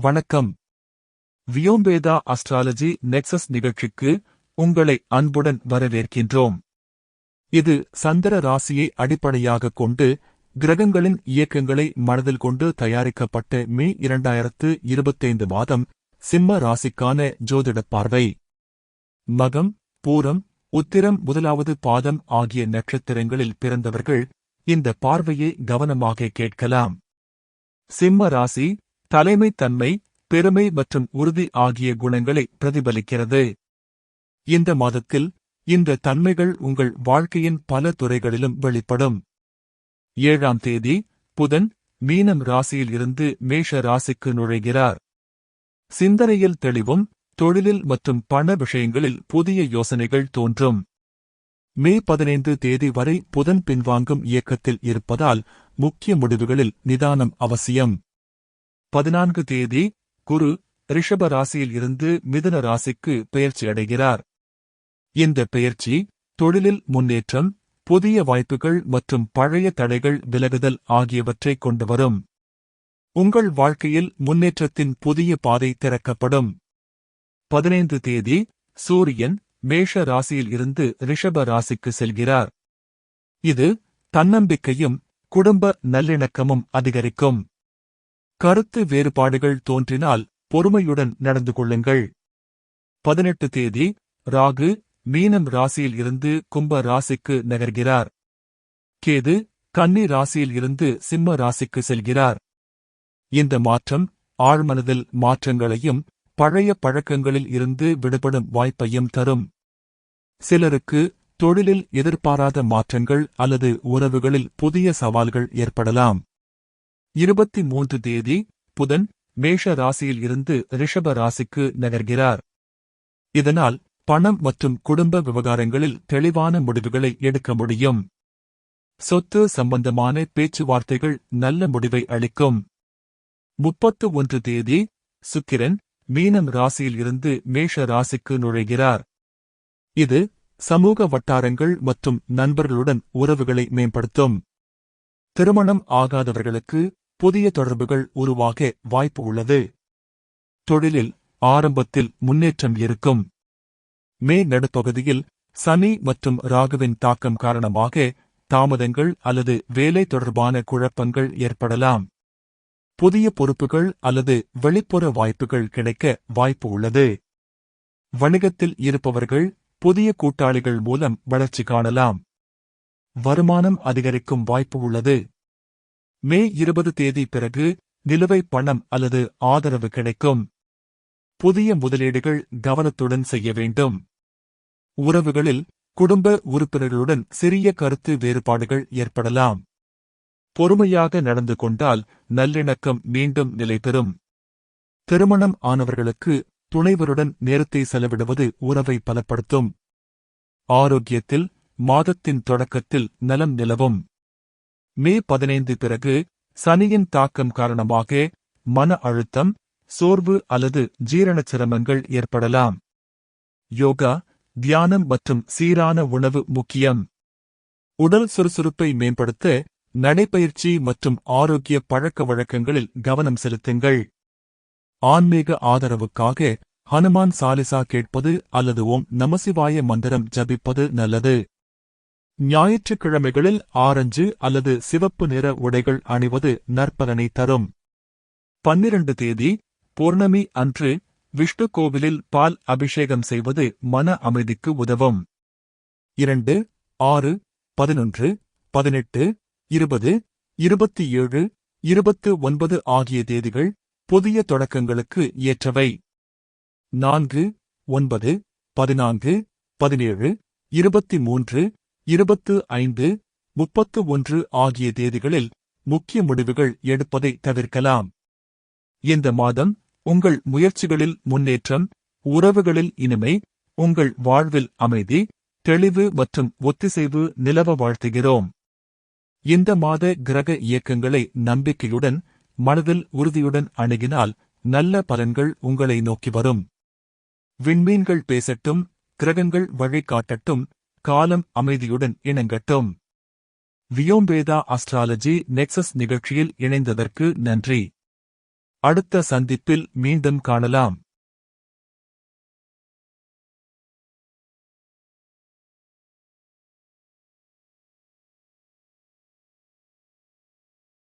வணக்கம். வியோம்பேதா astrology nexus நிகழ்ச்சிக்கு உங்களை அன்புடன் வரவேற்கின்றோம். இது சந்திர ராசியை அடிப்படையாகக் கொண்டு கிரகங்களின் இயக்கங்களை மனதில் கொண்டு தயாரிக்கப்பட்ட மே இரண்டாயிரத்து இருபத்தைந்து மாதம் சிம்ம ராசிக்கான ஜோதிடப் பார்வை. மகம் பூரம் உத்திரம் முதலாவது பாதம் ஆகிய நட்சத்திரங்களில் பிறந்தவர்கள் இந்த பார்வையை கவனமாக கேட்கலாம். சிம்ம ராசி தலைமைத்தன்மை பெருமை மற்றும் உறுதி ஆகிய குணங்களை பிரதிபலிக்கிறது. இந்த மாதத்தில் இந்த தன்மைகள் உங்கள் வாழ்க்கையின் பல துறைகளிலும் வெளிப்படும். ஏழாம் தேதி புதன் மீனம் ராசியில் இருந்து மேஷ ராசிக்கு நுழைகிறார். சிந்தனையில் தெளிவும் தொழிலில் மற்றும் பண விஷயங்களில் புதிய யோசனைகள் தோன்றும். மே பதினைந்து தேதி வரை புதன் பின்வாங்கும் இயக்கத்தில் இருப்பதால் முக்கிய முடிவுகளில் நிதானம் அவசியம். பதினான்கு தேதி குரு ரிஷப ராசியில் இருந்து மிதுன ராசிக்கு பெயர்ச்சி அடைகிறார். இந்த பெயர்ச்சி தொழிலில் முன்னேற்றம் புதிய வாய்ப்புகள் மற்றும் பழைய தடைகள் விலகுதல் ஆகியவற்றை கொண்டு வரும். உங்கள் வாழ்க்கையில் முன்னேற்றத்தின் புதிய பாதை திறக்கப்படும். பதினைந்து தேதி சூரியன் மேஷ ராசியில் இருந்து ரிஷப ராசிக்கு செல்கிறார். இது தன்னம்பிக்கையும் குடும்ப நல்லிணக்கமும் அதிகரிக்கும். கருத்து வேறுபாடுகள் தோன்றினால் பொறுமையுடன் நடந்து கொள்ளுங்கள். பதினெட்டு தேதி ராகு மீனம் ராசியில் இருந்து கும்ப ராசிக்கு நகர்கிறார். கேது கன்னி ராசியில் இருந்து சிம்ம ராசிக்கு செல்கிறார். இந்த மாற்றம் ஆழ்மனதில் மாற்றங்களையும் பழைய பழக்கங்களில் இருந்து விடுபடும் வாய்ப்பையும் தரும். சிலருக்கு தொழிலில் எதிர்பாராத மாற்றங்கள் அல்லது உறவுகளில் புதிய சவால்கள் ஏற்படலாம். இருபத்தி மூன்று தேதி புதன் மேஷ ராசியில் இருந்து ரிஷப ராசிக்கு நகர்கிறார். இதனால் பணம் மற்றும் குடும்ப விவகாரங்களில் தெளிவான முடிவுகளை எடுக்க முடியும். சொத்து சம்பந்தமான பேச்சுவார்த்தைகள் நல்ல முடிவை அளிக்கும். முப்பத்து ஒன்று தேதி சுக்கிரன் மீனம் ராசியில் இருந்து மேஷ ராசிக்கு நுழைகிறார். இது சமூக வட்டாரங்கள் மற்றும் நண்பர்களுடன் உறவுகளை மேம்படுத்தும். திருமணம் ஆகாதவர்களுக்கு புதிய தொடர்புகள் உருவாக வாய்ப்பு உள்ளது. தொழிலில் ஆரம்பத்தில் முன்னேற்றம் இருக்கும். மே நடுப்பகுதியில் சனி மற்றும் ராகுவின் தாக்கம் காரணமாக தாமதங்கள் அல்லது வேலை தொடர்பான குழப்பங்கள் ஏற்படலாம். புதிய பொறுப்புகள் அல்லது வெளிப்புற வாய்ப்புகள் கிடைக்க வாய்ப்பு உள்ளது. வணிகத்தில் இருப்பவர்கள் புதிய கூட்டாளிகள் மூலம் வளர்ச்சி காணலாம். வருமானம் அதிகரிக்கும் வாய்ப்பு உள்ளது. மே இருபது தேதி பிறகு நிலுவை பணம் அல்லது ஆதரவு கிடைக்கும். புதிய முதலீடுகள் கவனத்துடன் செய்ய வேண்டும். உறவுகளில் குடும்ப உறுப்பினர்களுடன் சிறிய கருத்து வேறுபாடுகள் ஏற்படலாம். பொறுமையாக நடந்து கொண்டால் நல்லிணக்கம் மீண்டும் நிலைபெறும். திருமணம் ஆனவர்களுக்கு துணைவருடன் நேரத்தை செலவிடுவது உறவை பலப்படுத்தும். ஆரோக்கியத்தில் மாதத்தின் தொடக்கத்தில் நலம் நிலவும். மே பதினைந்து பிறகு சனியின் தாக்கம் காரணமாக மன அழுத்தம் சோர்வு அல்லது ஜீரண சிரமங்கள் ஏற்படலாம். யோகா தியானம் மற்றும் சீரான உணவு முக்கியம். உடல் சுறுசுறுப்பை மேம்படுத்த நடைப்பயிற்சி மற்றும் ஆரோக்கிய பழக்க வழக்கங்களில் கவனம் செலுத்துங்கள். ஆன்மீக ஆதரவுக்காக ஹனுமான் சாலிசா கேட்பது அல்லது ஓம் நமசிவாய மந்திரம் ஜபிப்பது நல்லது. ஞாயிற்றுக்கிழமைகளில் ஆரஞ்சு அல்லது சிவப்பு நிற உடைகள் அணிவது நற்பலனை தரும். பன்னிரண்டு தேதி பௌர்ணமி அன்று விஷ்ணு கோவிலில் பால் அபிஷேகம் செய்வது மன அமைதிக்கு உதவும். இரண்டு ஆறு பதினொன்று பதினெட்டு இருபது இருபத்தி ஏழு இருபத்து ஒன்பது ஆகிய தேதிகள் புதிய தொடக்கங்களுக்கு ஏற்றவை. நான்கு ஒன்பது பதினான்கு பதினேழு இருபத்தி மூன்று இருபத்து ஐந்து முப்பத்து ஒன்று ஆகிய தேதிகளில் முக்கிய முடிவுகள் எடுப்பதை தவிர்க்கலாம். இந்த மாதம் உங்கள் முயற்சிகளில் முன்னேற்றம் உறவுகளில் இனிமை உங்கள் வாழ்வில் அமைதி தெளிவு மற்றும் ஒத்திசைவு நிலவ வாழ்த்துகிறோம். இந்த மாத கிரக இயக்கங்களை நம்பிக்கையுடன் மனதில் உறுதியுடன் அணுகினால் நல்ல பலன்கள் உங்களை நோக்கி வரும். விண்மீன்கள் பேசட்டும் கிரகங்கள் வழிகாட்டட்டும் காலம் அமைதியுடன் இணங்கட்டும். வியோம்பேதா அஸ்ட்ராலஜி நெக்சஸ் நிகழ்ச்சியில் இணைந்ததற்கு நன்றி. அடுத்த சந்திப்பில் மீண்டும் காணலாம்.